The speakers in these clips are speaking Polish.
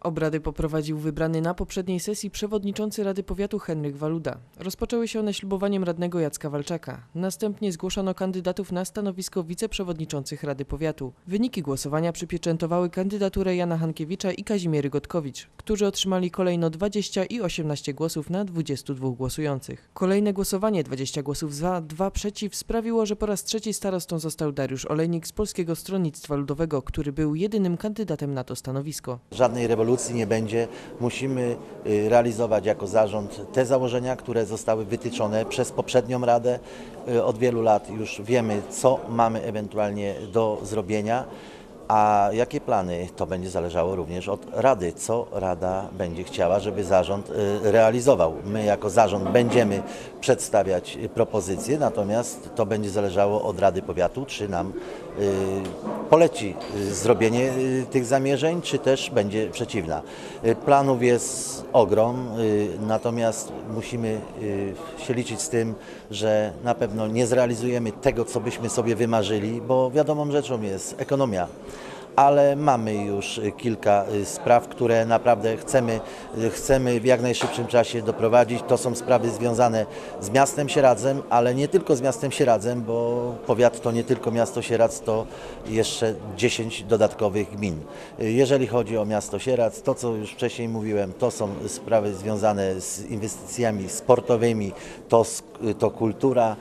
Obrady poprowadził wybrany na poprzedniej sesji przewodniczący Rady Powiatu Henryk Waluda. Rozpoczęły się one ślubowaniem radnego Jacka Walczaka. Następnie zgłoszono kandydatów na stanowisko wiceprzewodniczących Rady Powiatu. Wyniki głosowania przypieczętowały kandydaturę Jana Hankiewicza i Kazimiery Gotkowicz, którzy otrzymali kolejno 20 i 18 głosów na 22 głosujących. Kolejne głosowanie 20 głosów za, 2 przeciw sprawiło, że po raz trzeci starostą został Dariusz Olejnik z Polskiego Stronnictwa Ludowego, który był jedynym kandydatem na to stanowisko. Żadnej rewolucji nie będzie. Musimy y, realizować jako zarząd te założenia, które zostały wytyczone przez poprzednią Radę. Y, Od wielu lat już wiemy, co mamy ewentualnie do zrobienia. A jakie plany, to będzie zależało również od Rady, co Rada będzie chciała, żeby zarząd y, realizował. My jako zarząd będziemy przedstawiać propozycje, natomiast to będzie zależało od Rady Powiatu, czy nam y, poleci y, zrobienie tych zamierzeń, czy też będzie przeciwna. Planów jest ogrom, natomiast musimy się liczyć z tym, że na pewno nie zrealizujemy tego, co byśmy sobie wymarzyli, bo wiadomą rzeczą jest ekonomia ale mamy już y, kilka y, spraw, które naprawdę chcemy, y, chcemy w jak najszybszym czasie doprowadzić. To są sprawy związane z miastem Sieradzem, ale nie tylko z miastem Sieradzem, bo powiat to nie tylko miasto Sieradz, to jeszcze 10 dodatkowych gmin. Jeżeli chodzi o miasto Sieradz, to co już wcześniej mówiłem, to są sprawy związane z inwestycjami sportowymi, to, to kultura,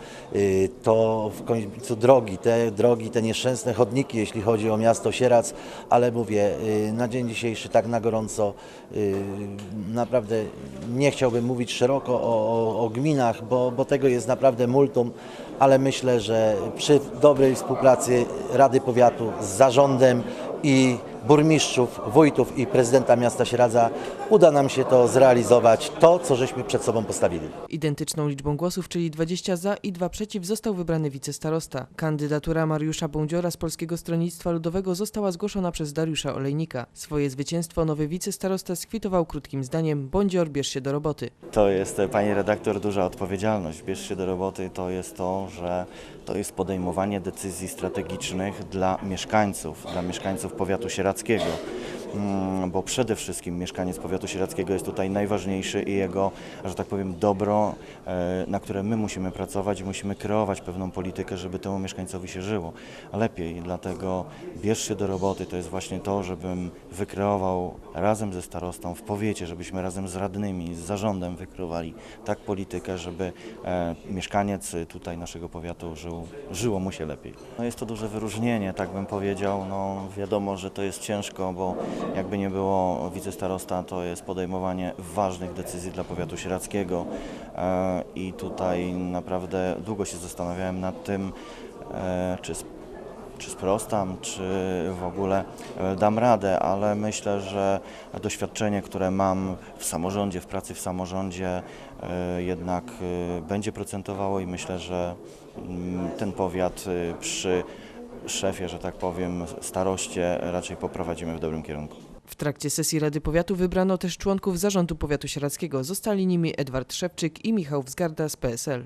to w końcu drogi, te drogi, te nieszczęsne chodniki, jeśli chodzi o miasto Sieradz, ale mówię, y, na dzień dzisiejszy tak na gorąco, y, naprawdę nie chciałbym mówić szeroko o, o, o gminach, bo, bo tego jest naprawdę multum, ale myślę, że przy dobrej współpracy Rady Powiatu z zarządem i burmistrzów, wójtów i prezydenta miasta Sieradza uda nam się to zrealizować, to co żeśmy przed sobą postawili. Identyczną liczbą głosów, czyli 20 za i 2 przeciw, został wybrany wicestarosta. Kandydatura Mariusza Bądziora z Polskiego Stronnictwa Ludowego została zgłoszona przez Dariusza Olejnika. Swoje zwycięstwo nowy wicestarosta skwitował krótkim zdaniem: Bądzior, bierz się do roboty. To jest, e, pani redaktor, duża odpowiedzialność. Bierz się do roboty, to jest to, że to jest podejmowanie decyzji strategicznych dla mieszkańców, dla mieszkańców powiatu sieradzkiego. Городских был. Bo przede wszystkim mieszkaniec powiatu sieradzkiego jest tutaj najważniejszy i jego, że tak powiem, dobro, e, na które my musimy pracować musimy kreować pewną politykę, żeby temu mieszkańcowi się żyło lepiej. Dlatego bierz się do roboty, to jest właśnie to, żebym wykreował razem ze starostą w powiecie, żebyśmy razem z radnymi, z zarządem wykreowali tak politykę, żeby e, mieszkaniec tutaj naszego powiatu żył, żyło mu się lepiej. No jest to duże wyróżnienie, tak bym powiedział. No wiadomo, że to jest ciężko, bo jakby nie było wicestarosta, to jest podejmowanie ważnych decyzji dla powiatu sieradzkiego. E, i tutaj naprawdę długo się zastanawiałem nad tym, e, czy czy sprostam, czy w ogóle e, dam radę, ale myślę, że doświadczenie, które mam w samorządzie, w pracy w samorządzie jednak będzie procentowało i myślę, że mm, ten powiat przy szefie, że tak powiem, staroście raczej poprowadzimy w dobrym kierunku. W trakcie sesji Rady Powiatu wybrano też członków zarządu powiatu sieradzkiego. Zostali nimi Edward Szewczyk i Michał Wzgarda z PSL.